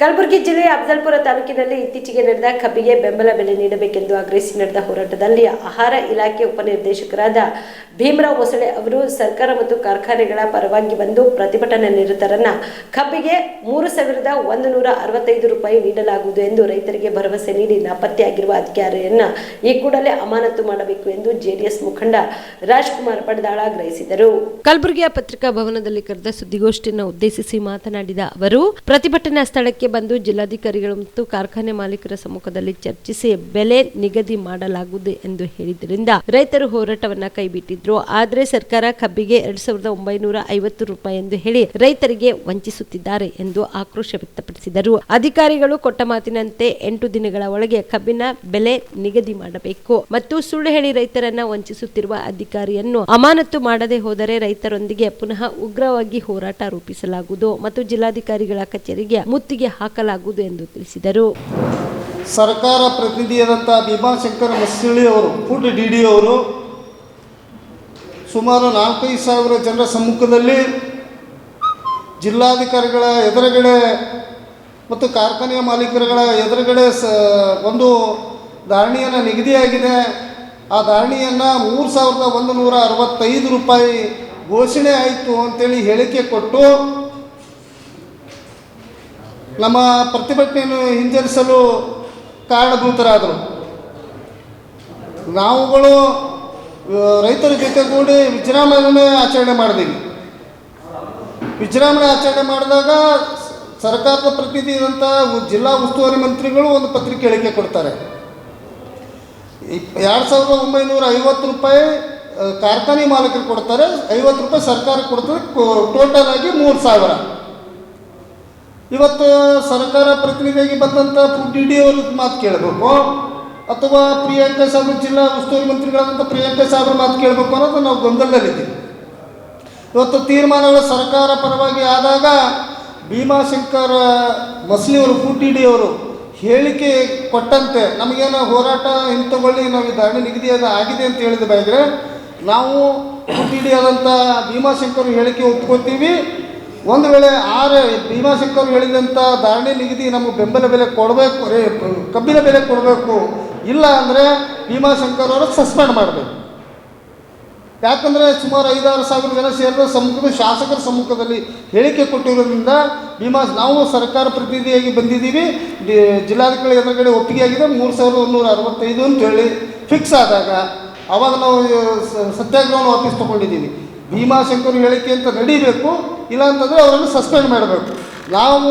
ಕಲಬುರಗಿ ಜಿಲ್ಲೆಯ ಅಫಜಲ್ಪುರ ತಾಲೂಕಿನಲ್ಲಿ ಇತ್ತೀಚೆಗೆ ನಡೆದ ಕಬ್ಬಿಗೆ ಬೆಂಬಲ ಬೆಲೆ ನೀಡಬೇಕೆಂದು ಆಗ್ರಹಿಸಿ ನಡೆದ ಹೋರಾಟದಲ್ಲಿ ಆಹಾರ ಇಲಾಖೆ ಉಪನಿರ್ದೇಶಕರಾದ ಭೀಮರಾವ್ ಮೊಸಳೆ ಅವರು ಸರ್ಕಾರ ಮತ್ತು ಕಾರ್ಖಾನೆಗಳ ಪರವಾಗಿ ಬಂದು ಪ್ರತಿಭಟನೆ ನಿರತರನ್ನ ಕಬ್ಬಿಗೆ ಮೂರು ಸಾವಿರದ ಒಂದು ನೂರ ಅರವತ್ತೈದು ರೂಪಾಯಿ ನೀಡಲಾಗುವುದು ಎಂದು ರೈತರಿಗೆ ಭರವಸೆ ನೀಡಿ ನಾಪತ್ತೆಯಾಗಿರುವ ಅಧಿಕಾರಿಯನ್ನ ಈ ಕೂಡಲೇ ಅಮಾನತು ಮಾಡಬೇಕು ಎಂದು ಜೆಡಿಎಸ್ ಮುಖಂಡ ರಾಜ್ಕುಮಾರ್ ಪಡ್ದಾಳ ಆಗ್ರಹಿಸಿದರು. ಕಲಬುರಗಿಯ ಪತ್ರಿಕಾ ಭವನದಲ್ಲಿ ಕರೆದ ಸುದ್ದಿಗೋಷ್ಠಿಯನ್ನು ಉದ್ದೇಶಿಸಿ ಮಾತನಾಡಿದ ಅವರು, ಪ್ರತಿಭಟನಾ ಸ್ಥಳಕ್ಕೆ ಬಂದು ಜಿಲ್ಲಾಧಿಕಾರಿಗಳು ಮತ್ತು ಕಾರ್ಖಾನೆ ಮಾಲೀಕರ ಸಮ್ಮುಖದಲ್ಲಿ ಚರ್ಚಿಸಿ ಬೆಲೆ ನಿಗದಿ ಮಾಡಲಾಗುವುದು ಎಂದು ಹೇಳಿದ್ದರಿಂದ ರೈತರು ಹೋರಾಟವನ್ನ ಕೈಬಿಟ್ಟಿದ್ರು. ಆದರೆ ಸರ್ಕಾರ ಕಬ್ಬಿಗೆ ಎರಡ್ ಸಾವಿರದ ಒಂಬೈನೂರ ಐವತ್ತು ರೂಪಾಯಿ ಎಂದು ಹೇಳಿ ರೈತರಿಗೆ ವಂಚಿಸುತ್ತಿದ್ದಾರೆ ಎಂದು ಆಕ್ರೋಶ ವ್ಯಕ್ತಪಡಿಸಿದರು. ಅಧಿಕಾರಿಗಳು ಕೊಟ್ಟ ಮಾತಿನಂತೆ ಎಂಟು ದಿನಗಳ ಒಳಗೆ ಕಬ್ಬಿನ ಬೆಲೆ ನಿಗದಿ ಮಾಡಬೇಕು ಮತ್ತು ಸುಳ್ಳು ಹೇಳಿ ರೈತರನ್ನ ವಂಚಿಸುತ್ತಿರುವ ಅಧಿಕಾರಿಯನ್ನು ಅಮಾನತು ಮಾಡದೆ ಹೋದರೆ ರೈತರೊಂದಿಗೆ ಪುನಃ ಉಗ್ರವಾಗಿ ಹೋರಾಟ ರೂಪಿಸಲಾಗುವುದು ಮತ್ತು ಜಿಲ್ಲಾಧಿಕಾರಿಗಳ ಕಚೇರಿಗೆ ಮುತ್ತಿಗೆ ಹಾಕಲಾಗುವುದು ಎಂದು ತಿಳಿಸಿದರು. ಸರ್ಕಾರ ಪ್ರತಿನಿಧಿಯಾದಂಥ ಭೀಮಾಶಂಕರ ಮಸ್ಸಿಳಿ ಅವರು ಫುಡ್ ಡಿ ಡಿ ಅವರು, ಸುಮಾರು ನಾಲ್ಕೈದು ಸಾವಿರ ಜನರ ಸಮ್ಮುಖದಲ್ಲಿ ಜಿಲ್ಲಾಧಿಕಾರಿಗಳ ಎದುರುಗಡೆ ಮತ್ತು ಕಾರ್ಖಾನೆಯ ಮಾಲೀಕರುಗಳ ಎದುರುಗಡೆ ಸ, ಒಂದು ಧಾರಣೆಯನ್ನು ನಿಗದಿಯಾಗಿದೆ. ಆ ಧಾರಣೆಯನ್ನು ಮೂರು ಸಾವಿರದ ಒಂದು ನೂರ ಅರವತ್ತೈದು ರೂಪಾಯಿ ಘೋಷಣೆ ಆಯಿತು ಅಂತೇಳಿ ಹೇಳಿಕೆ ಕೊಟ್ಟು ನಮ್ಮ ಪ್ರತಿಭಟನೆಯನ್ನು ಹಿಂಜರಿಸಲು ಕಾರಣಭೂತರಾದರು. ನಾವುಗಳು ರೈತರ ಜೊತೆಗೂಡಿ ವಿಜೃಂಭಣೆ ಆಚರಣೆ ಮಾಡಿದೀವಿ. ವಿಜೃಂಭಣೆ ಆಚರಣೆ ಮಾಡಿದಾಗ ಸರ್ಕಾರದ ಪ್ರತಿನಿಧಿ ಇದ್ದಂಥ ಜಿಲ್ಲಾ ಉಸ್ತುವಾರಿ ಮಂತ್ರಿಗಳು ಒಂದು ಪತ್ರಿಕೆ ಹೇಳಿಕೆ ಕೊಡ್ತಾರೆ. ಎರಡು ಸಾವಿರದ ಒಂಬೈನೂರ ಐವತ್ತು ರೂಪಾಯಿ ಕಾರ್ಖಾನೆ ಮಾಲೀಕರು ಕೊಡ್ತಾರೆ, ಐವತ್ತು ರೂಪಾಯಿ ಸರ್ಕಾರ ಕೊಡ್ತದೆ ಟೋಟಲ್ ಆಗಿ ಮೂರು ಸಾವಿರ. ಇವತ್ತು ಸರ್ಕಾರ ಪ್ರತಿನಿಧಿಯಾಗಿ ಬಂದಂಥ ಡಿ ಡಿ ಅವ್ರ ಮಾತು ಕೇಳಬೇಕು? ಅಥವಾ ಪ್ರಿಯಾಂಕಾ ಸಾಹೇಬ್ರ ಜಿಲ್ಲಾ ಉಸ್ತುವಾರಿ ಮಂತ್ರಿಗಳಾದಂಥ ಪ್ರಿಯಾಂಕಾ ಸಾಹೇಬ್ರ ಮಾತು ಕೇಳಬೇಕು ಅನ್ನೋದು ನಾವು ಗೊಂದಲದಲ್ಲಿದ್ದೀವಿ. ಇವತ್ತು ತೀರ್ಮಾನಗಳು ಸರ್ಕಾರ ಪರವಾಗಿ ಆದಾಗ ಭೀಮಾಶಂಕರ್ ಮಸ್ಲಿಯವರು ಫುಡ್ ಡಿ ಡಿ ಅವರು ಹೇಳಿಕೆ ಕೊಟ್ಟಂತೆ, ನಮಗೇನು ಹೋರಾಟ ಹಿಂತಗೊಳ್ಳಿ ನಾವು ಧರಣಿ ನಿಗದಿ ಅದು ಆಗಿದೆ ಅಂತ ಹೇಳಿದ ಬಾಯಿದ್ರೆ ನಾವು ಡಿ ಡಿ ಆದಂಥ ಭೀಮಾಶಂಕರ್ ಹೇಳಿಕೆ ಒಪ್ಕೊತೀವಿ ಒಂದು ವೇಳೆ ಆರು ಭೀಮಾಶಂಕರ್ ಹೇಳಿದಂಥ ಧಾರಣೆ ನಿಗದಿ ನಮಗೆ ಬೆಂಬಲ ಬೆಲೆ ಕೊಡಬೇಕು ರೇ ಕಬ್ಬಿನ ಬೆಲೆ ಕೊಡಬೇಕು. ಇಲ್ಲ ಅಂದರೆ ಭೀಮಾಶಂಕರ್ ಅವರು ಸಸ್ಪೆಂಡ್ ಮಾಡಬೇಕು. ಯಾಕಂದರೆ ಸುಮಾರು ಐದಾರು ಸಾವಿರ ಜನ ಸೇರಿದ ಸಮ್ಮುಖದ ಶಾಸಕರ ಸಮ್ಮುಖದಲ್ಲಿ ಹೇಳಿಕೆ ಕೊಟ್ಟಿರೋದ್ರಿಂದ ಭೀಮಾ, ನಾವು ಸರ್ಕಾರ ಪ್ರತಿನಿಧಿಯಾಗಿ ಬಂದಿದ್ದೀವಿ. ಜಿಲ್ಲಾಧಿಕಾರಿ ಎದುರುಗಡೆ ಒಪ್ಪಿಗೆ ಆಗಿದೆ ಮೂರು ಸಾವಿರದ ಒಂದೂರ ಅರವತ್ತೈದು ಅಂತೇಳಿ ಫಿಕ್ಸ್ ಆದಾಗ ಅವಾಗ ನಾವು ಸತ್ಯಾಗ್ರಹವನ್ನು ವಾಪಸ್ ತೊಗೊಂಡಿದ್ದೀವಿ. ಭೀಮಾಶಂಕರ್ ಹೇಳಿಕೆ ಅಂತ ನಡೀಬೇಕು ಇಲ್ಲ ಅಂತಂದರೆ ಅವರನ್ನು ಸಸ್ಪೆಂಡ್ ಮಾಡಬೇಕು. ನಾವು